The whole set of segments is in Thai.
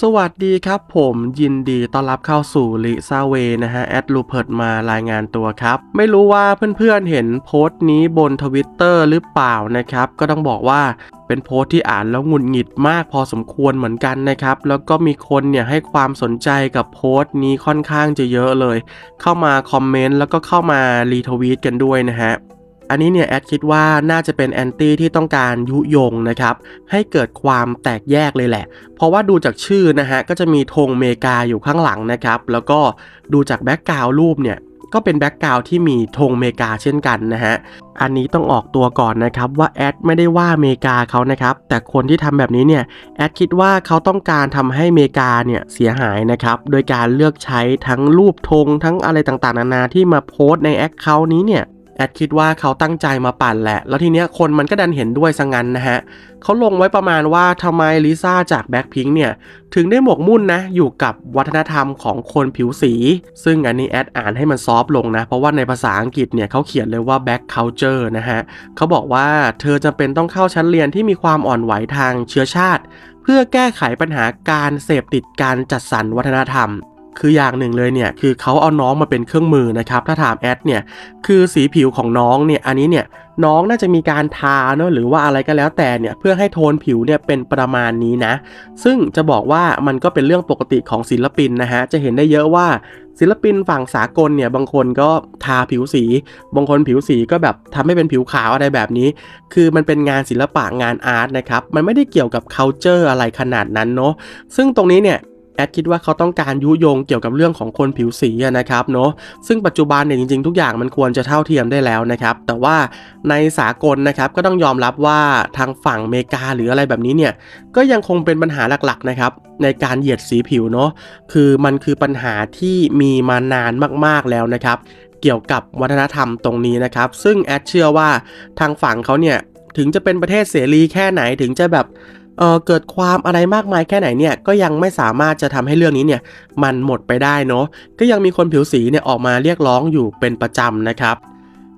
สวัสดีครับผมยินดีต้อนรับเข้าสู่ลิซาเวนะฮะแอดลูเพิร์ดมารายงานตัวครับ ไม่รู้ว่าเพื่อนๆเห็นโพสต์นี้บนทวิตเตอร์หรือเปล่านะครับ ก็ต้องบอกว่าเป็นโพสต์ที่อ่านแล้วหงุดหงิดมากพอสมควรเหมือนกันนะครับ แล้วก็มีคนเนี่ยให้ความสนใจกับโพสต์นี้ค่อนข้างจะเยอะเลย เข้ามาคอมเมนต์แล้วก็เข้ามารีทวีตกันด้วยนะฮะ อันนี้เนี่ยแอดคิดว่าน่าจะเป็นแอนตี้ที่ต้องการยุยงนะครับให้เกิดความแตกแยกเลยแหละ เพราะว่าดูจากชื่อนะฮะก็จะมีธงเมกาอยู่ข้างหลังนะครับแล้วก็ดูจากแบ็กกราวรูปเนี่ยก็เป็นแบ็กกราวที่มีธงเมกาเช่นกันนะฮะ อันนี้ต้องออกตัวก่อนนะครับว่าแอดไม่ได้ว่าเมกาเขานะครับ แต่คนที่ทำแบบนี้เนี่ยแอดคิดว่าเขาต้องการทำให้เมกาเนี่ยเสียหายนะครับ โดยการเลือกใช้ทั้งรูปธงทั้งอะไรต่างๆ นานาที่มาโพสต์ในแอคเคาท์นี้เนี่ย แอดคิดว่าเขาตั้งใจมาปั่นแหละ แล้วทีเนี้ยคนมันก็ดันเห็นด้วยซะงั้นนะฮะเขาลงไว้ประมาณว่าทำไมลิซ่าจากแบ็คพิงเนี่ย ถึงได้หมกมุ่นนะ อยู่กับวัฒนธรรมของคนผิวสี ซึ่งอันนี้แอดอ่านให้มันซอฟต์ลงนะ เพราะว่าในภาษาอังกฤษเนี่ยเขาเขียนเลยว่า back culture นะฮะเขาบอกว่าเธอจำเป็นต้องเข้าชั้นเรียนที่มีความอ่อนไหวทางเชื้อชาติ เพื่อแก้ไขปัญหาการเสพติดการจัดสรรวัฒนธรรม คืออย่างหนึ่งเลยเนี่ยคือเขาเอาน้องมาเป็นเครื่องมือนะครับถ้าถามแอดเนี่ยคือสีผิวของน้องเนี่ยอันนี้เนี่ยน้องน่าจะมีการทาเนอะหรือว่าอะไรก็แล้วแต่เนี่ยเพื่อให้โทนผิวเนี่ยเป็นประมาณนี้นะ ซึ่งจะบอกว่ามันก็เป็นเรื่องปกติของศิลปินนะฮะจะเห็นได้เยอะว่าศิลปินฝั่งสากลเนี่ยบางคนก็ทาผิวสี บางคนผิวสีก็แบบทำให้เป็นผิวขาวอะไรแบบนี้ คือมันเป็นงานศิลปะงานอาร์ตนะครับ มันไม่ได้เกี่ยวกับ culture อะไรขนาดนั้นเนาะซึ่งตรงนี้เนี่ย แอดคิดว่าเขาต้องการยุยงเกี่ยวกับเรื่องของคนผิวสีนะครับเนาะซึ่งปัจจุบันเนี่ยจริงๆ ทุกอย่างมันควรจะเท่าเทียมได้แล้วนะครับแต่ว่าในสากลนะครับก็ต้องยอมรับว่าทางฝั่งอเมริกาหรืออะไรแบบนี้เนี่ยก็ยังคงเป็นปัญหาหลักๆนะครับในการเหยียดสีผิวเนาะคือมันคือปัญหาที่มีมานานมากๆแล้วนะครับเกี่ยวกับวัฒนธรรมตรงนี้นะครับ ซึ่งแอดเชื่อว่าทางฝั่งเขาเนี่ยถึงจะเป็นประเทศเสรีแค่ไหนถึงจะแบบ เอ่อเกิดความอะไรมากมายแค่ไหนเนี่ยก็ยังไม่สามารถจะทำให้เรื่องนี้เนี่ยมันหมดไปได้เนาะก็ยังมีคนผิวสีเนี่ยออกมาเรียกร้องอยู่เป็นประจำนะครับ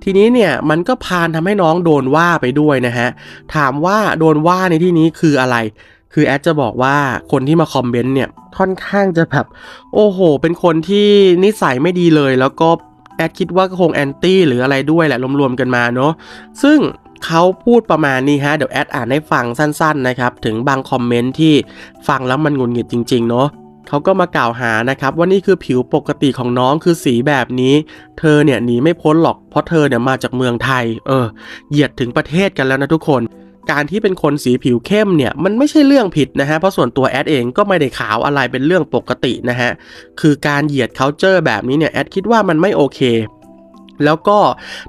ทีนี้เนี่ยมันก็พานทำให้น้องโดนว่าไปด้วยนะฮะถามว่าโดนว่าในที่นี้คืออะไร คือแอดจะบอกว่าคนที่มาคอมเมนต์เนี่ยค่อนข้างจะแบบโอ้โห เป็นคนที่นิสัยไม่ดีเลย แล้วก็แอดคิดว่าคงแอนตี้หรืออะไรด้วยแหละรวมๆกันมาเนาะซึ่ง เขาพูดประมาณนี้ฮะ เดี๋ยวแอดอ่านให้ฟังสั้นๆนะครับ ถึงบางคอมเมนต์ที่ฟังแล้วมันงุดหงิดจริงๆเนาะเขาก็มากล่าวหานะครับว่านี่คือผิวปกติของน้องคือสีแบบนี้ เธอเนี่ยหนีไม่พ้นหรอกเพราะเธอเนี่ยมาจากเมืองไทย เออ เหยียดถึงประเทศกันแล้วนะทุกคน การที่เป็นคนสีผิวเข้มเนี่ยมันไม่ใช่เรื่องผิดนะฮะเพราะส่วนตัวแอดเองก็ไม่ได้ขาวอะไรเป็นเรื่องปกตินะฮะคือการเหยียด culture แบบนี้เนี่ยแอดคิดว่ามันไม่โอเค แล้วก็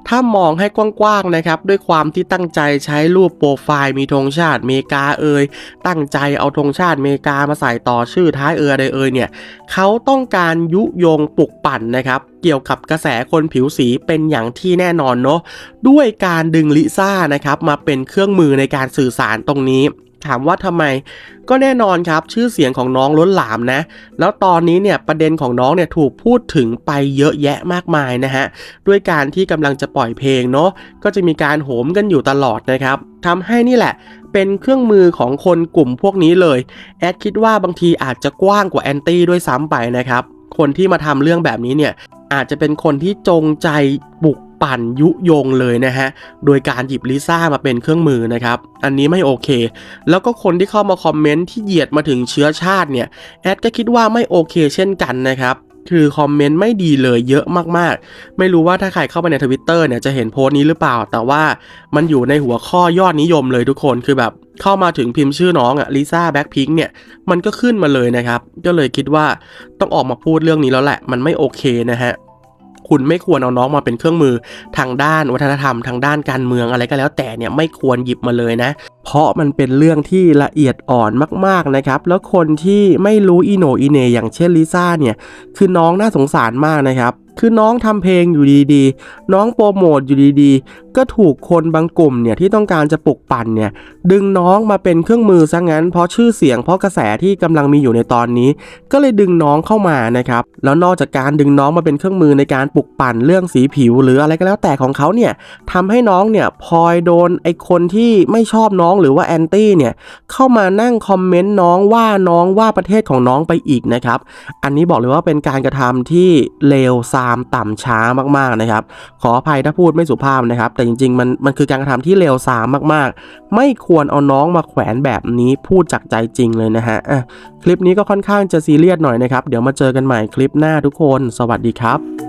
ถ้ามองให้กว้างๆนะครับ ด้วยความที่ตั้งใจใช้รูปโปรไฟล์มีธงชาติเมกาเอ่ยตั้งใจเอาธงชาติเมกามาใส่ต่อชื่อท้ายเอยอะไรเอ่ยเนี่ยเขาต้องการยุยงปลุกปั่นนะครับเกี่ยวกับกระแสคนผิวสีเป็นอย่างที่แน่นอนเนาะด้วยการดึงลิซ่านะครับมาเป็นเครื่องมือในการสื่อสารตรงนี้ ถามว่าทำไม ก็แน่นอนครับชื่อเสียงของน้องล้นหลามนะ แล้วตอนนี้เนี่ยประเด็นของน้องเนี่ยถูกพูดถึงไปเยอะแยะมากมายนะฮะ ด้วยการที่กำลังจะปล่อยเพลงเนาะก็จะมีการโหมกันอยู่ตลอดนะครับทำให้นี่แหละเป็นเครื่องมือของคนกลุ่มพวกนี้เลย แอดคิดว่าบางทีอาจจะกว้างกว่าแอนตี้ด้วยซ้ำไปนะครับ คนที่มาทำเรื่องแบบนี้เนี่ยอาจจะเป็นคนที่จงใจบุก ปั่นยุยงเลยนะฮะ โดยการหยิบลิซ่ามาเป็นเครื่องมือนะครับ อันนี้ไม่โอเค แล้วก็คนที่เข้ามาคอมเมนต์ที่เหยียดมาถึงเชื้อชาติเนี่ย แอดก็คิดว่าไม่โอเคเช่นกันนะครับคือคอมเมนต์ไม่ดีเลยเยอะมากๆ ไม่รู้ว่าถ้าใครเข้าไปในทวิตเตอร์เนี่ยจะเห็นโพสต์นี้หรือเปล่า แต่ว่ามันอยู่ในหัวข้อยอดนิยมเลยทุกคนคือแบบเข้ามาถึงพิมพ์ชื่อน้องอะลิซ่าแบ็คพิงเนี่ย มันก็ขึ้นมาเลยนะครับ ก็เลยคิดว่าต้องออกมาพูดเรื่องนี้แล้วแหละ มันไม่โอเคนะฮะ คุณไม่ควรเอาน้องมาเป็นเครื่องมือทางด้านวัฒนธรรมทางด้านการเมืองอะไรก็แล้วแต่เนี่ยไม่ควรหยิบมาเลยนะ เพราะมันเป็นเรื่องที่ละเอียดอ่อนมากๆนะครับ แล้วคนที่ไม่รู้อีโนอีเนอย่างเช่นลิซ่าเนี่ยคือน้องน่าสงสารมากนะครับ คือน้องทำเพลงอยู่ดีๆ น้องโปรโมทอยู่ดีๆ ก็ถูกคนบางกลุ่มเนี่ยที่ต้องการจะปลุกปั่นเนี่ยดึงน้องมาเป็นเครื่องมือซะงั้น เพราะชื่อเสียงเพราะกระแสที่กำลังมีอยู่ในตอนนี้ ก็เลยดึงน้องเข้ามานะครับแล้วนอกจากการดึงน้องมาเป็นเครื่องมือในการปลุกปั่นเรื่องสีผิว หรืออะไรก็แล้วแต่ของเขาเนี่ยทำให้น้องเนี่ยพลอยโดนไอคนที่ไม่ชอบน้องหรือว่าแอนตี้เนี่ยเข้ามานั่งคอมเมนต์น้องว่าน้องว่าประเทศของน้องไปอีกนะครับอันนี้บอกเลยว่าเป็นการกระทำที่เลวทรามต่ำช้ามากๆนะครับ ขออภัยถ้าพูดไม่สุภาพนะครับ แต่จริงๆมันมันคือการกระทำที่เลวทรามมากๆ ไม่ควรเอาน้องมาแขวนแบบนี้พูดจากใจจริงเลยนะฮะะคลิปนี้ก็ค่อนข้างจะซีเรียสหน่อยนะครับ เดี๋ยวมาเจอกันใหม่คลิปหน้าทุกคน สวัสดีครับ